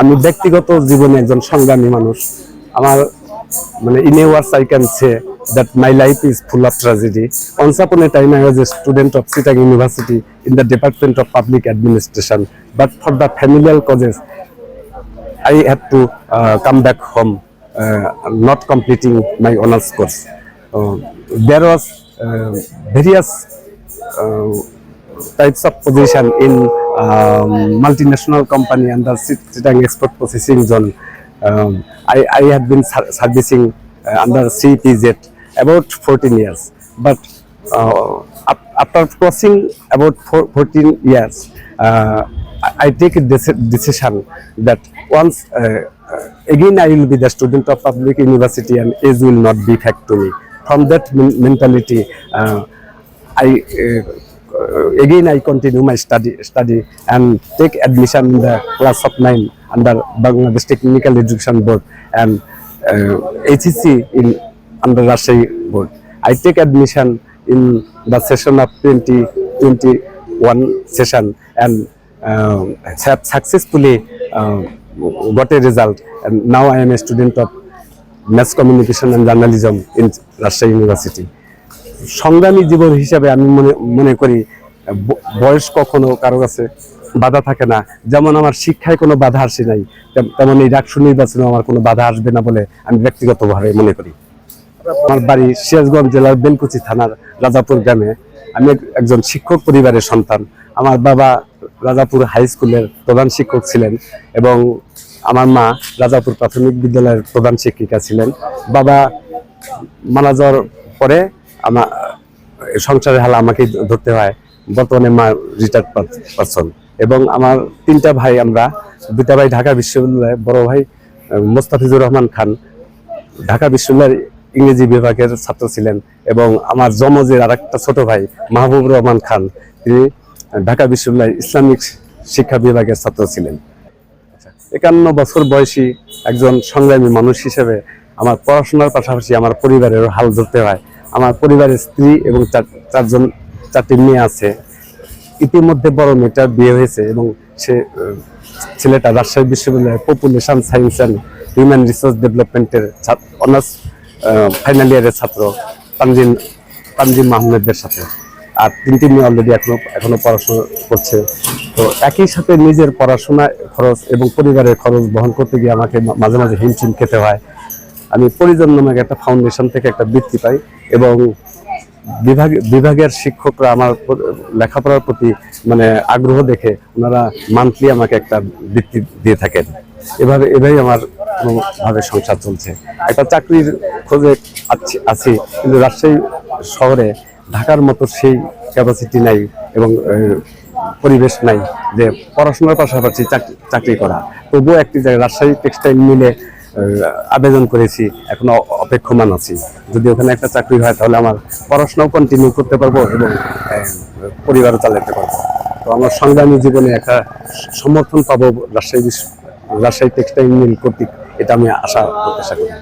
আমি ব্যক্তিগত জীবনে একজন সংগ্রামী মানুষ। আমার মানে universe I can say that my life is full of tragedy once upon a time I was a student of Chittagong university in the department of public administration but for the familial causes I have to come back home not completing my honours course there was various types of position in multinational company and the Export Processing Zone. Um, I, I have been ser- servicing uh, under CPZ about 14 years, but uh, after crossing about four, 14 years, uh, I, I take a decision that once uh, uh, again I will be the student of public university and age will not be fact to me. From that mentality, uh, I uh, uh, again I continue my study study and take admission in the class of nine under Bangladesh Technical Education Board and uh, HEC in under Rajshahi Board. I take admission in the session of 2021 session and uh, have successfully uh, got a result and now I am a student of mass communication and journalism in Rajshahi University. সংগ্রামী জীবন হিসাবে আমি মনে মনে করি বয়স কখনো কারও কাছে বাধা থাকে না। যেমন আমার শিক্ষায় কোনো বাধা আসে নাই, তেম- তেমন এই ডাকসু নির্বাচনে আমার কোনো বাধা আসবে না বলে আমি ব্যক্তিগতভাবে মনে করি। আমার বাড়ি সিরাজগঞ্জ জেলার বেলকুচি থানার রাজাপুর গ্রামে আমি একজন শিক্ষক পরিবারের সন্তান। আমার বাবা রাজাপুর হাই স্কুলের প্রধান শিক্ষক ছিলেন এবং আমার মা রাজাপুর প্রাথমিক বিদ্যালয়ের প্রধান শিক্ষিকা ছিলেন। বাবা মারা যাওয়ার পরে আমার সংসারের হাল আমাকে ধরতে হয়। বর্তমানে মা রিটায়ার্ড পারসন এবং আমার তিনটা ভাই আমরা দুটা ভাই ঢাকা বিশ্ববিদ্যালয়ে বড় ভাই মোস্তাফিজুর রহমান খান, ঢাকা বিশ্ববিদ্যালয়ের ইংরেজি বিভাগের ছাত্র ছিলেন এবং আমার জমজের আর একটা ছোট ভাই মাহবুবুর রহমান খান, তিনি ঢাকা বিশ্ববিদ্যালয়ের ইসলামিক শিক্ষা বিভাগের ছাত্র ছিলেন। একান্ন বছর বয়সী একজন সংগ্রামী মানুষ হিসেবে আমার পড়াশোনার পাশাপাশি আমার পরিবারেরও হাল ধরতে হয়। আমার পরিবারের স্ত্রী এবং চার- চারজন, চারটি মেয়ে আছে। ইতিমধ্যে বড় মেয়েটার বিয়ে হয়েছে এবং সে ছেলেটা রাজশাহী বিশ্ববিদ্যালয়ের population science and human resource ডেভেলপমেন্টের অনার্স ফাইনাল ইয়ারের ছাত্র তানজিন, তানজিম মাহমুদের সাথে। আর তিনটি মেয়ে অলরেডি এখনও এখনও পড়াশোনা করছে। তো একই সাথে নিজের পড়াশোনা খরচ এবং পরিবারের খরচ বহন করতে গিয়ে আমাকে মাঝে মাঝে হিমশিম খেতে হয়। আমি পরিজন নামক একটা ফাউন্ডেশন থেকে একটা বৃত্তি পাই এবং বিভাগ বিভাগের শিক্ষকরা আমার লেখাপড়ার প্রতি মানে আগ্রহ দেখে ওনারা মান্থলি আমাকে একটা বৃত্তি দিয়ে থাকেন। এভাবে এভাবেই আমার কোনোভাবে সংসার চলছে। একটা চাকরির খোঁজে আছি- আছি, কিন্তু রাজশাহী শহরে ঢাকার মতো সেই ক্যাপাসিটি নাই এবং পরিবেশ নাই যে পড়াশোনার পাশাপাশি চাকরি চাকরি করা। তবুও একটি জায়গায় রাজশাহী টেক্সটাইল মিলে আবেদন করেছি, এখনও অপেক্ষমান আছি। যদি ওখানে একটা চাকরি হয়, তাহলে আমার পড়াশোনাও কন্টিনিউ করতে পারব এবং পরিবার পরিবারও চালাতে পারব। তো আমার সংগ্রামী জীবনে একটা সমর্থন পাবো রাজশাহী রাজশাহী টেক্সটাইল মিল কর্তৃক, এটা আমি আশা প্রত্যাশা করি।